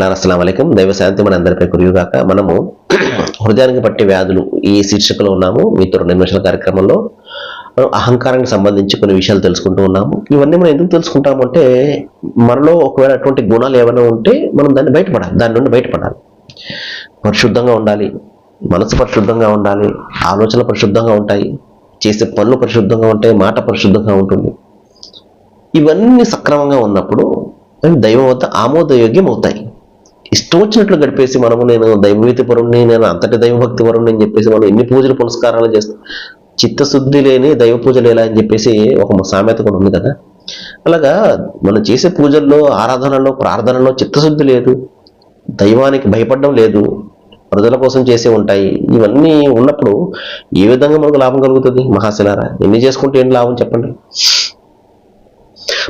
అస్సలం వలైకం దైవ శాంతి మన అందరిపై కురియుగాక. మనము హృదయానికి పట్టే వ్యాధులు ఈ శీర్షికలో ఉన్నాము. మీతో నిర్మేషణ కార్యక్రమంలో మనం అహంకారానికి సంబంధించి కొన్ని విషయాలు తెలుసుకుంటూ ఉన్నాము. ఇవన్నీ మనం ఎందుకు తెలుసుకుంటామంటే మనలో ఒకవేళ అటువంటి గుణాలు ఏమైనా ఉంటే మనం దాన్ని బయటపడాలి. దాని నుండి బయటపడాలి. పరిశుద్ధంగా ఉండాలి. మనసు పరిశుద్ధంగా ఉండాలి. ఆలోచనలు పరిశుద్ధంగా ఉంటాయి. చేసే పనులు పరిశుద్ధంగా ఉంటాయి. మాట పరిశుద్ధంగా ఉంటుంది. ఇవన్నీ సక్రమంగా ఉన్నప్పుడు అవి దైవం వద్ద ఆమోదయోగ్యం అవుతాయి ఇష్టం వచ్చినట్లు గడిపేసి మనము నేను దైవభీతి పరుణ్ణి నేను అంతటి దైవభక్తి పరుణ్ణి అని చెప్పేసి మనం ఎన్ని పూజలు పునస్కారాలు చేస్తాం? చిత్తశుద్ధి లేని దైవ పూజలు ఎలా అని చెప్పేసి ఒక సామెత కూడా ఉంది కదా? అలాగా మనం చేసే పూజల్లో ఆరాధనలో ప్రార్థనలో చిత్తశుద్ధి లేదు దైవానికి భయపడడం లేదు ప్రజల కోసం చేసే ఉంటాయి ఇవన్నీ ఉన్నప్పుడు ఏ విధంగా మనకు లాభం కలుగుతుంది? మహాశిలారా ఎన్ని చేసుకుంటే ఏం లాభం చెప్పండి?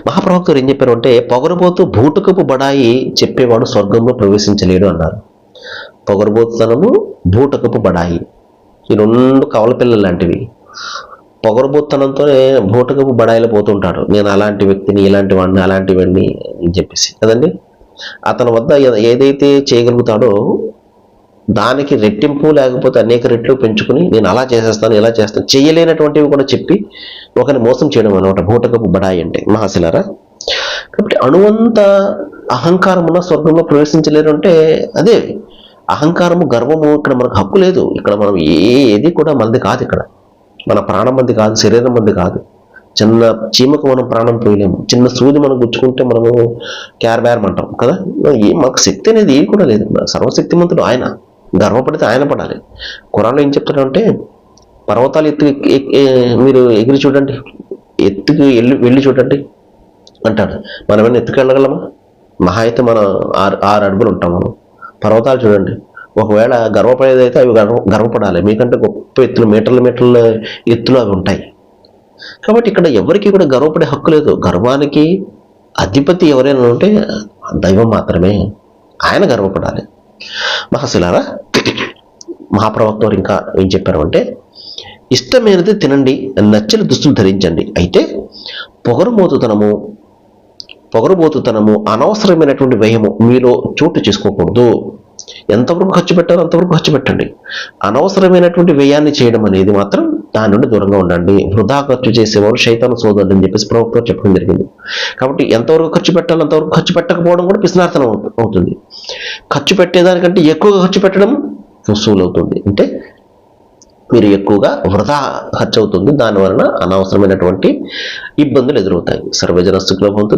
మహాప్రవక్తులు ఏం చెప్పారు అంటే పొగరబోతు భూటకపు బడాయి చెప్పేవాడు స్వర్గంలో ప్రవేశించలేడు అన్నారు. పొగరబోతుతనము భూటకపు బడాయి. ఈ రెండు కవల పిల్లలు లాంటివి. పొగరబోత్తనంతోనే భూటకపు బడాయిలు పోతుంటాడు నేను అలాంటి వ్యక్తిని ఇలాంటి వాడిని అలాంటి వాడిని అని చెప్పేసి. కదండి అతని వద్ద ఏదైతే చేయగలుగుతాడో దానికి రెట్టింపు లేకపోతే అనేక రెట్లు పెంచుకుని నేను అలా చేసేస్తాను ఇలా చేస్తాను చేయలేనటువంటివి కూడా చెప్పి ఒకరిని మోసం చేయడం అనమాట. భూటకపు బడాయి అంటే మహాశిలారా. కాబట్టి అణువంత అహంకారం ఉన్న స్వర్గంలో ప్రవేశించలేరు అంటే అదే అహంకారము గర్వము ఇక్కడ మనకు హక్కు లేదు. ఇక్కడ మనం ఏది కూడా మనది కాదు ఇక్కడ. మన ప్రాణం మంది కాదు శరీరం మంది కాదు. చిన్న చీమకు మనం ప్రాణం పోయలేము. చిన్న సూది మనం గుచ్చుకుంటే మనము క్యార్ బ్యార్ అంటాం కదా. ఏ మాకు శక్తి అనేది ఏది కూడా లేదు. సర్వశక్తిమంతుడు ఆయన. గర్వపడితే ఆయన పడాలి. కురాన్లో ఏం చెప్తాడంటే పర్వతాలు ఎత్తు ఎక్కి- మీరు ఎగిరి చూడండి. ఎత్తుకు వెళ్ళి వెళ్ళి చూడండి అంటాడు. మనం ఏమైనా మహా అయితే మనం ఆరు ఆరు అడుగులు ఉంటాం మనం. పర్వతాలు చూడండి. ఒకవేళ గర్వపడేదైతే అవి గర్వ గర్వపడాలి. మీకంటే గొప్ప ఎత్తులు మీటర్ల మీటర్ల ఎత్తులు అవి ఉంటాయి. కాబట్టి ఇక్కడ ఎవరికి కూడా గర్వపడే హక్కు లేదు. గర్వానికి అధిపతి ఎవరైనా ఉంటే దైవం మాత్రమే ఆయన గర్వపడాలి. మహసులారా మహాప్రవక్త వారు ఇంకా ఏం చెప్పారు అంటే ఇష్టమైనది తినండి నచ్చని దుస్తులు ధరించండి. అయితే పొగరుమోతుతనము పొగరుబోతుతనము అనవసరమైనటువంటి వ్యయము మీలో చోటు చేసుకోకూడదు. ఎంతవరకు ఖర్చు పెట్టాలో అంతవరకు ఖర్చు పెట్టండి. అనవసరమైనటువంటి వ్యయాన్ని చేయడం అనేది మాత్రం దాని నుండి దూరంగా ఉండండి. వృధా ఖర్చు చేసేవారు శైతాను సోదరుడు అని చెప్పేసి ప్రభుత్వం చెప్పడం జరిగింది. కాబట్టి ఎంతవరకు ఖర్చు పెట్టాలో అంతవరకు ఖర్చు పెట్టకపోవడం కూడా పిసినార్థనం అవుతుంది. ఖర్చు పెట్టేదానికంటే ఎక్కువగా ఖర్చు పెట్టడం వసూలు అవుతుంది అంటే మీరు ఎక్కువగా వృధా ఖర్చు అవుతుంది. దానివలన అనవసరమైనటువంటి ఇబ్బందులు ఎదురవుతాయి. సర్వజన సుఖభవంతు